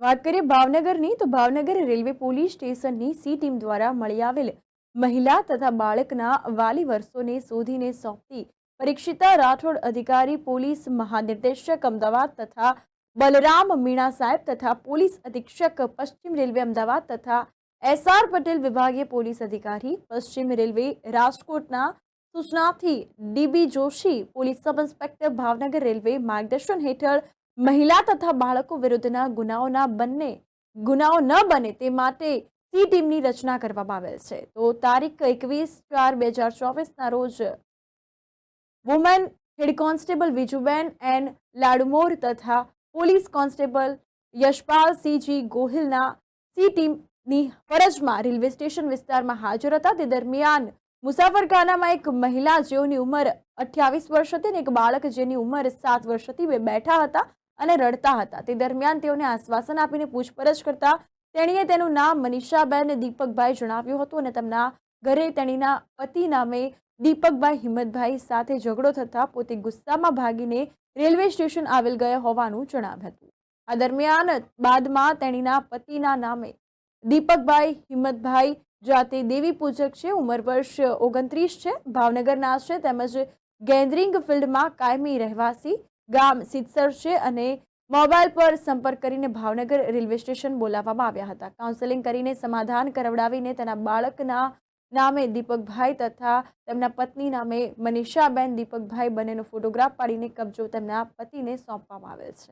વાત કરીએ ભાવનગરની તો ભાવનગર રેલવે પોલીસ સ્ટેશનની સી ટીમ દ્વારા મળી આવેલ મહિલા તથા બાળકના વાલી વર્ષોને શોધીને સોંપતી પરીક્ષિતા રાઠોડ અધિકારી પોલીસ મહાનિર્દેશક અમદાવાદ તથા બલરામ મીણા સાહેબ તથા પોલીસ અધિક્ષક પશ્ચિમ રેલવે અમદાવાદ તથા એસઆર પટેલ વિભાગીય પોલીસ અધિકારી પશ્ચિમ રેલવે રાજકોટના સૂચનાથી DB Joshi police sub inspector Bhavnagar railway માર્ગદર્શન હેઠળ મહિલા તથા બાળકો વિરુદ્ધના ગુનાઓના બંને, ગુનાઓ ન બને તે માટે સી ટીમની રચના કરવામાં આવેલ છે. તો તારીખ એકવીસ ચાર બે હજાર ચોવીસના રોજ women head constable Vijuben N Ladumor તથા police constable Yashpal C G ગોહિલના C ટીમની ફરજમાં રેલવે સ્ટેશન વિસ્તારમાં હાજર હતા. તે દરમિયાન મુસાફરખાનામાં એક મહિલા જેઓની ઉંમર અઠ્યાવીસ વર્ષ હતી અને એક બાળક જેની ઉંમર સાત વર્ષ હતી. બે બેઠા હતા. અને રડતા હતા. તે દરમિયાન તેઓને આશ્વાસન આપીને પૂછપરછ કરતા તેણીએ તેનું નામ મનીષાબેન દીપકભાઈ જણાવ્યું હતું અને તેમના ઘરે તેણીના પતિ નામે દીપકભાઈ હિંમતભાઈ સાથે ઝઘડો થતાં પોતે ગુસ્સામાં ભાગીને રેલવે સ્ટેશન આવેલ ગયા હોવાનું જણાવ્યું હતું. આ દરમિયાન બાદમાં તેણીના પતિના નામે દીપકભાઈ હિંમતભાઈ જાતે દેવી પૂજક છે, ઉંમર વર્ષ ઓગણત્રીસ છે, ભાવનગરના છે, તેમજ ગેન્દ્રિંગ ફિલ્ડમાં કાયમી રહેવાસી ગામ સિત્સર છે અને મોબાઈલ પર સંપર્ક કરીને ભાવનગર રેલવે સ્ટેશન બોલાવવામાં આવ્યા હતા. કાઉન્સેલિંગ કરીને સમાધાન કરાવડાવીને તેના બાળકના નામે દીપકભાઈ તથા તેમના પત્ની નામે મનીષાબેન દીપકભાઈ બંનેનો ફોટોગ્રાફ પાડીને કબજો તેમના પતિને સોંપવામાં આવેલ છે.